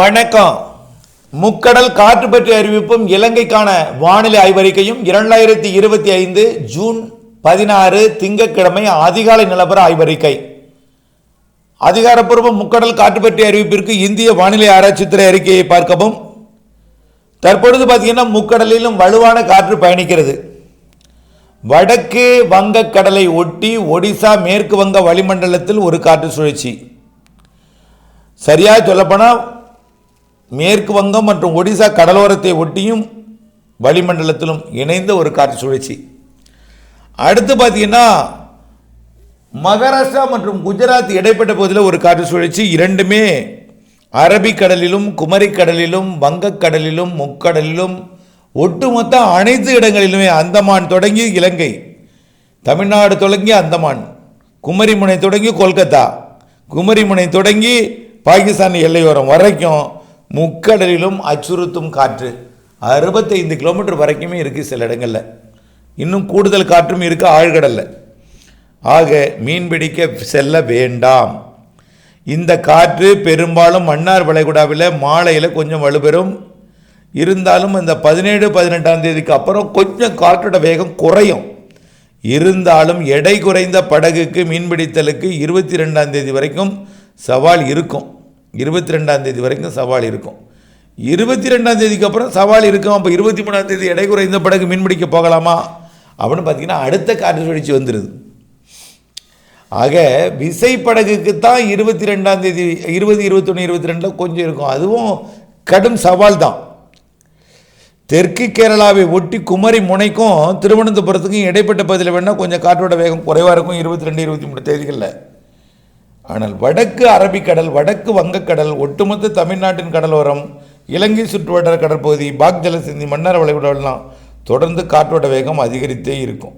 வணக்கம். முக்கடல் காற்று பற்றிய அறிவிப்பும் இலங்கைக்கான வானிலை ஆய்வறிக்கையும் இரண்டாயிரத்தி இருபத்தி ஐந்து ஜூன் பதினாறு திங்கட்கிழமை அதிகாலை நிலவர ஆய்வறிக்கை. அதிகாரப்பூர்வ முக்கடல் காற்று பற்றிய அறிவிப்பிற்கு இந்திய வானிலை ஆராய்ச்சித்துறை அறிக்கையை பார்க்கவும். தற்பொழுது பார்த்தீங்கன்னா முக்கடலிலும் வலுவான காற்று பயணிக்கிறது. வடக்கு வங்கக்கடலை ஒட்டி ஒடிசா மேற்கு வங்க வளிமண்டலத்தில் ஒரு காற்று சுழற்சி. சரியாக சொல்லப்போனால் மேற்கு வங்கம் மற்றும் ஒடிசா கடலோரத்தை ஒட்டியும் வளிமண்டலத்திலும் இணைந்த ஒரு காற்று சுழற்சி. அடுத்து பார்த்தீங்கன்னா மகாராஷ்டிரா மற்றும் குஜராத் இடைப்பட்ட பகுதியில் ஒரு காற்று சுழற்சி. இரண்டுமே அரபிக்கடலிலும் குமரிக்கடலிலும் வங்கக்கடலிலும் முக்கடலிலும் ஒட்டுமொத்த அனைத்து இடங்களிலுமே அந்தமான் தொடங்கி இலங்கை. தமிழ்நாடு தொடங்கி அந்தமான். குமரிமுனை தொடங்கி கொல்கத்தா. குமரிமுனை தொடங்கி பாகிஸ்தான் எல்லையோரம் வரைக்கும் முக்கடலிலும் அச்சுறுத்தும் காற்று. அறுபத்தைந்து கிலோமீட்டர் வரைக்குமே இருக்குது சில இடங்களில். இன்னும் கூடுதல் காற்றும் இருக்குது ஆழ்கடலில். ஆக மீன்பிடிக்க செல்ல வேண்டாம். இந்த காற்று பெரும்பாலும் மன்னார் வளைகுடாவில் மாலையில் கொஞ்சம் வலுப்பெறும் இருந்தாலும் இந்த பதினேழு பதினெட்டாம் தேதிக்கு அப்புறம் கொஞ்சம் காற்றோட வேகம் குறையும். இருந்தாலும் எடை குறைந்த படகுக்கு மீன்பிடித்தலுக்கு இருபத்தி ரெண்டாம் தேதி வரைக்கும் சவால் இருக்கும். இருபத்தி ரெண்டாம் தேதி வரைக்கும் சவால் இருக்கும். இருபத்தி ரெண்டாம் தேதிக்கு அப்புறம் சவால் இருக்கும். அப்போ இருபத்தி மூணாம் தேதி எடை குறைந்த படகு மீன்பிடிக்க போகலாமா? அப்படின்னு பார்த்தீங்கன்னா அடுத்த காற்று சுழற்சி வந்துடுது ஆக விசைப்படகுக்கு தான் இருபத்தி ரெண்டாம் தேதி இருபது இருபத்தொன்று இருபத்தி ரெண்டில் கொஞ்சம் இருக்கும். அதுவும் கடும் சவால் தான். தெற்கு கேரளாவை ஒட்டி குமரி முனைக்கும் திருவனந்தபுரத்துக்கும் இடைப்பட்ட பகுதியில் வேணால் கொஞ்சம் காற்றோட வேகம் குறைவாக இருக்கும். இருபத்தி ரெண்டு இருபத்தி மூணு தேதிகளில். ஆனால் வடக்கு அரபிக்கடல் வடக்கு வங்கக்கடல் ஒட்டுமொத்த தமிழ்நாட்டின் கடலோரம் இலங்கை சுற்றுவட்டார கடற்பகுதி பாக் ஜலசிந்தி மன்னார வளைகுடாவெல்லாம் தொடர்ந்து காற்றோட வேகம் அதிகரித்தே இருக்கும்.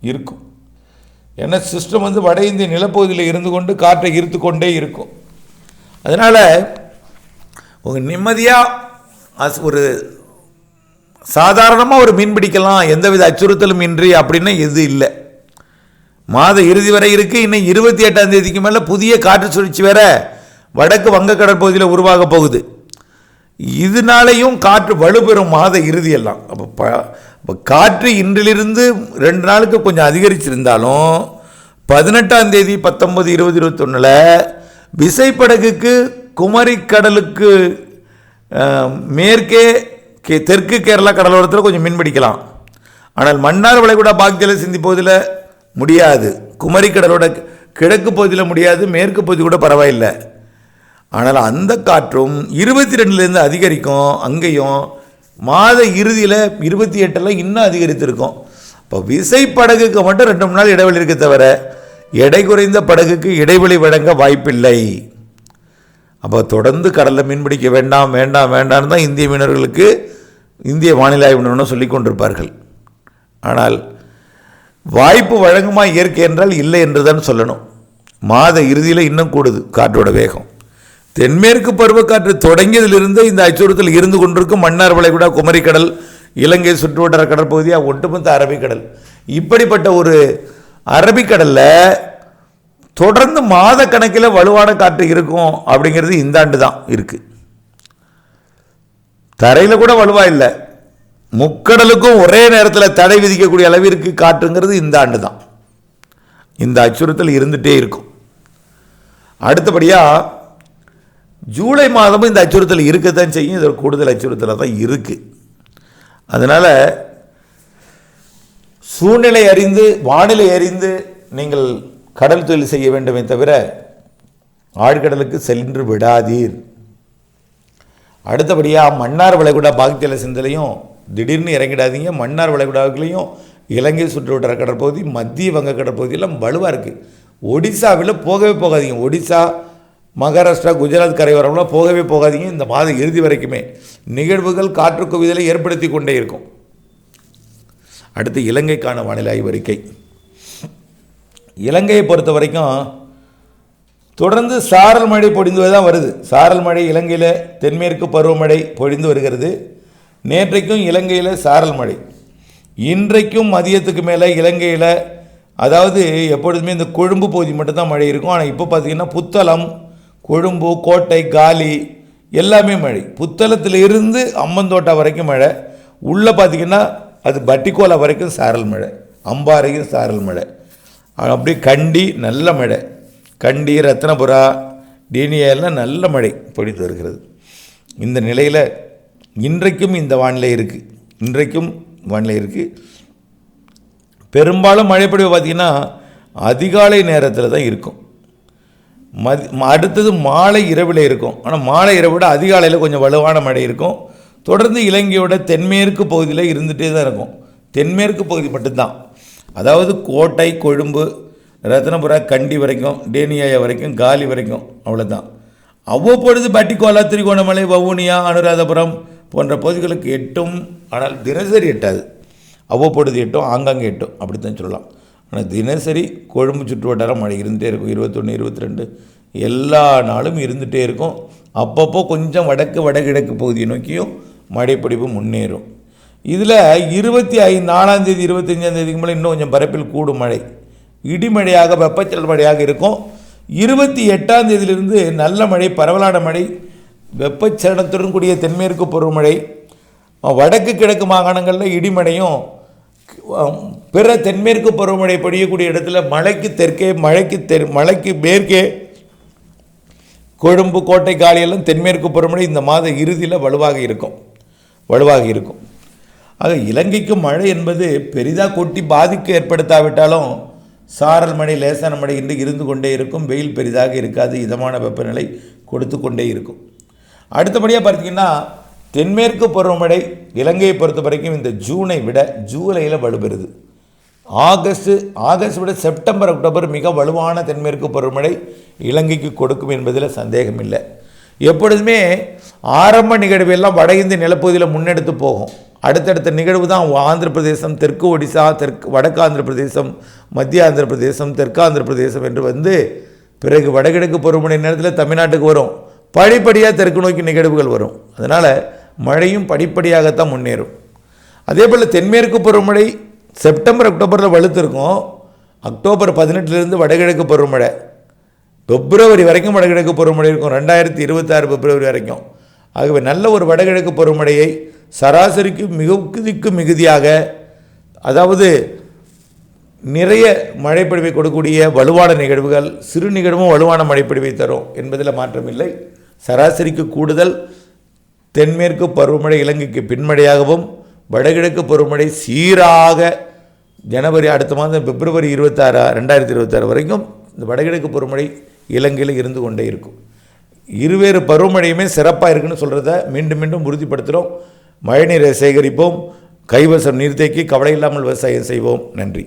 இருக்கும். ஏன்னா சிஸ்டம் வந்து வட இந்திய நிலப்பகுதியில் இருந்து கொண்டு காற்றை ஈர்த்து கொண்டே இருக்கும். அதனால் உங்கள் நிம்மதியாக அஸ் ஒரு சாதாரணமாக ஒரு மீன் பிடிக்கலாம் எந்தவித அச்சுறுத்தலும் இன்றி அப்படின்னு எது இல்லை. மாத இறுதி வரை இருக்குது இன்னும் இருபத்தி எட்டாம் தேதிக்கு மேலே புதிய காற்று சுழற்சி வேற வடக்கு வங்க கடற்பகுதியில் உருவாக போகுது. இதனாலையும் காற்று வலுப்பெறும் மாத இறுதியெல்லாம் அப்போ ப இப்போ காற்று இன்றிலிருந்து ரெண்டு நாளுக்கு கொஞ்சம் அதிகரிச்சிருந்தாலும் பதினெட்டாம் தேதி பத்தொன்பது இருபது இருபத்தொன்னில் விசைப்படகுக்கு குமரி கடலுக்கு மேற்கே கே தெற்கு கேரளா கடலோரத்தில் கொஞ்சம் மீன் பிடிக்கலாம். ஆனால் மன்னார் வளைகுடா பாக்தியில் சிந்தி முடியாது. குமரி கடலோட கிழக்கு பகுதியில் முடியாது மேற்கு பகுதி கூட பரவாயில்லை. ஆனால் அந்த காற்றும் இருபத்தி ரெண்டுலேருந்து அதிகரிக்கும். அங்கேயும் மாத இறுதியில் இருபத்தி எட்டில் இன்னும் அதிகரித்திருக்கும். இப்போ விசைப்படகுக்கு மட்டும் ரெண்டு மூணு நாள் இடைவெளி இருக்க தவிர எடை குறைந்த படகுக்கு இடைவெளி வழங்க வாய்ப்பில்லை. அப்போ தொடர்ந்து கடலில் மீன் பிடிக்க வேண்டாம் வேண்டாம் வேண்டாம்னு தான் இந்திய மீனவர்களுக்கு இந்திய வானிலை ஆய்வு நிறுவனம் கொண்டிருப்பார்கள். ஆனால் வாய்ப்பு வழங்குமா இயற்கை என்றால் இல்லை என்று தான் சொல்லணும். மாத இறுதியில் இன்னும் கூடுது காற்றோட வேகம். தென்மேற்கு பருவக்காற்று தொடங்கியதிலிருந்தே இந்த அச்சுறுத்தல் இருந்து கொண்டிருக்கும் மன்னார் வளைகுடா குமரிக்கடல் இலங்கை சுற்றுவட்டார கடற்பகுதியாக ஒட்டுமொத்த அரபிக்கடல். இப்படிப்பட்ட ஒரு அரபிக்கடலில் தொடர்ந்து மாத கணக்கில் வலுவான காற்று இருக்கும் அப்படிங்கிறது இந்த ஆண்டு தான் இருக்குது தரையில் கூட வலுவாக இல்லை. முக்கடலுக்கும் ஒரே நேரத்தில் தடை விதிக்கக்கூடிய அளவிற்கு காற்றுங்கிறது இந்த ஆண்டு தான் இந்த அச்சுறுத்தல் இருந்துகிட்டே இருக்கும். அடுத்தபடியாக ஜூலை மாதமும் இந்த அச்சுறுத்தல் இருக்கத்தான் செய்யும். இது கூடுதல் அச்சுறுத்தலாக தான் இருக்குது அதனால் சூழ்நிலை அறிந்து வானிலை அறிந்து நீங்கள் கடல் தொழில் செய்ய வேண்டுமே தவிர ஆழ்கடலுக்கு சென்று விடாதீர். அடுத்தபடியாக மன்னார் வளைகுடா பாக்தியில சிந்தலையும் திடீர்னு இறங்கிடாதீங்க. மன்னார் வளைகுடாவுக்குள்ளேயும் இலங்கை சுற்றுவட்டார கடற்பகுதி மத்திய வங்க கடற்பகுதியெல்லாம் வலுவாக இருக்குது ஒடிசாவில் போகவே போகாதீங்க. ஒடிசா மகாராஷ்டிரா குஜராத் கரையோரம்லாம் போகவே போகாதீங்க. இந்த மாதம் இறுதி வரைக்குமே நிகழ்வுகள் காற்று குவிதலை ஏற்படுத்தி கொண்டே இருக்கும். அடுத்து இலங்கைக்கான வானிலை ஆய்வறிக்கை. இலங்கையை பொறுத்த வரைக்கும் தொடர்ந்து சாரல் மழை பொழிந்து தான் வருது. சாரல் மழை இலங்கையில் தென்மேற்கு பருவமழை பொழிந்து வருகிறது. நேற்றைக்கும் இலங்கையில் சாரல் மழை. இன்றைக்கும் மதியத்துக்கு மேலே இலங்கையில் அதாவது எப்பொழுதுமே இந்த கொழும்பு பகுதி மட்டும்தான் மழை இருக்கும். ஆனால் இப்போ பார்த்தீங்கன்னா புத்தளம் கொழும்பு கோட்டை காலி எல்லாமே மழை. புத்தளத்தில் இருந்து அம்மந்தோட்டா வரைக்கும் மழை. உள்ளே பார்த்தீங்கன்னா அது பட்டிக்கோலா வரைக்கும் சாரல் மழை. அம்பாறையும் சாரல் மழை. அப்படியே கண்டி நல்ல மழை. கண்டி ரத்னபுரா டீனியா எல்லாம் நல்ல மழை பொழித்து வருகிறது. இந்த நிலையில் இன்றைக்கும் இந்த வானிலை இருக்குது இன்றைக்கும் வானிலை இருக்குது பெரும்பாலும் மழைப்பொழிவு பார்த்திங்கன்னா அதிகாலை நேரத்தில் தான் இருக்கும். மதி அடுத்தது மாலை இரவில் இருக்கும். ஆனால் மாலை இரவை விட அதிகாலையில் கொஞ்சம் வலுவான மழை இருக்கும். தொடர்ந்து இலங்கையோட தென்மேற்கு பகுதியில் இருந்துகிட்டே தான் இருக்கும். தென்மேற்கு பகுதி மட்டும்தான். அதாவது கோட்டை கொழும்பு ரத்னபுரா கண்டி வரைக்கும் டேனியாயா வரைக்கும் காலி வரைக்கும் அவ்வளோதான் அவ்வப்பொழுது பட்டிக்கோலா திருகோணமலை வவுனியா அனுராதபுரம் போன்ற பகுதிகளுக்கு எட்டும் ஆனால் தினசரி எட்டாது. அவ்வப்பொழுது எட்டும் ஆங்காங்கே எட்டும் அப்படித்தான் சொல்லலாம். ஆனால் தினசரி கொழும்பு சுற்று வட்டாரம் மழை இருந்துகிட்டே இருக்கும். இருபத்தொன்று இருபத்தி ரெண்டு எல்லா நாளும் இருந்துகிட்டே இருக்கும். அப்பப்போ கொஞ்சம் வடக்கு வடகிழக்கு பகுதியை நோக்கியும் மழைப்பிடிப்பு முன்னேறும். இதில் இருபத்தி ஐந்து நாலாந்தேதி இருபத்தஞ்சாந்தேதிக்கு மேலே இன்னும் கொஞ்சம் பரப்பில் கூடும் மழை. இடிமழையாக வெப்பச்சல் மழையாக இருக்கும். இருபத்தி எட்டாம் தேதியிலிருந்து நல்ல மழை பரவலான மழை வெப்பச்சலனத்துடன் கூடிய தென்மேற்கு பருவமழை வடக்கு கிழக்கு மாகாணங்களில் இடிமழையும் பிற தென்மேற்கு பருவமழை பொழியக்கூடிய இடத்துல மலைக்கு தெற்கே மழைக்கு தென் மலைக்கு மேற்கே கொழும்பு கோட்டை காலியெல்லாம் தென்மேற்கு பருவமழை இந்த மாத இறுதியில் வலுவாக இருக்கும். வலுவாக இருக்கும். ஆக இலங்கைக்கு மழை என்பது பெரிதாக கொட்டி பாதிக்க ஏற்படுத்தாவிட்டாலும் சாரல் மழை லேசான மழை இன்று இருந்து கொண்டே இருக்கும். வெயில் பெரிதாக இருக்காது. இதமான வெப்பநிலை கொடுத்து கொண்டே இருக்கும். அடுத்தபடியாக பார்த்தீங்கன்னா தென்மேற்கு பருவமழை இலங்கையை பொறுத்த வரைக்கும் இந்த ஜூனை விட ஜூலையில் வலுப்பெறுது ஆகஸ்ட் ஆகஸ்ட் விட செப்டம்பர் அக்டோபர் மிக வலுவான தென்மேற்கு பருவமழை இலங்கைக்கு கொடுக்கும் என்பதில் சந்தேகம் இல்லை. எப்பொழுதுமே ஆரம்ப நிகழ்வு எல்லாம் வட இந்திய நிலப்பகுதியில் முன்னெடுத்து போகும். அடுத்தடுத்த நிகழ்வு தான் ஆந்திர பிரதேசம் தெற்கு ஒடிசா தெற்கு வடக்கு ஆந்திர பிரதேசம் மத்திய ஆந்திர பிரதேசம் தெற்கு ஆந்திர பிரதேசம் என்று வந்து பிறகு வடகிழக்கு பருவமழை நேரத்தில் தமிழ்நாட்டுக்கு வரும். படிப்படியாக தெற்கு நோக்கி நிகழ்வுகள் வரும். அதனால் மழையும் படிப்படியாகத்தான் முன்னேறும். அதே போல் தென்மேற்கு பருவமழை செப்டம்பர் அக்டோபரில் வலுத்திருக்கும். அக்டோபர் பதினெட்டுலேருந்து வடகிழக்கு பருவமழை. பிப்ரவரி வரைக்கும் வடகிழக்கு பருவமழை இருக்கும். ரெண்டாயிரத்தி இருபத்தாறு பிப்ரவரி வரைக்கும். ஆகவே நல்ல ஒரு வடகிழக்கு பருவமழையை சராசரிக்கு மிகுதிக்கு மிகுதியாக அதாவது நிறைய மழைப்பொழிவை கொடுக்கக்கூடிய வலுவான நிகழ்வுகள் சிறு நிகழ்வும் வலுவான மழைப்பொழிவை தரும் என்பதில் மாற்றமில்லை. சராசரிக்கு கூடுதல் தென்மேற்கு பருவமழை இலங்கைக்கு பின்மழையாகவும் வடகிழக்கு பருவமழை சீராக ஜனவரி அடுத்த மாதம் பிப்ரவரி இருபத்தாறு ரெண்டாயிரத்தி இருபத்தாறு வரைக்கும் இந்த வடகிழக்கு பருவமழை இலங்கையில் இருந்து கொண்டே இருக்கும். இருவேறு பருவமழையுமே சிறப்பாக இருக்குன்னு சொல்கிறத மீண்டும் மீண்டும் உறுதிப்படுத்துகிறோம் மழைநீரை சேகரிப்போம். கைவசம் நீர்த்தேக்கி கவலை இல்லாமல் விவசாயம் செய்வோம். நன்றி.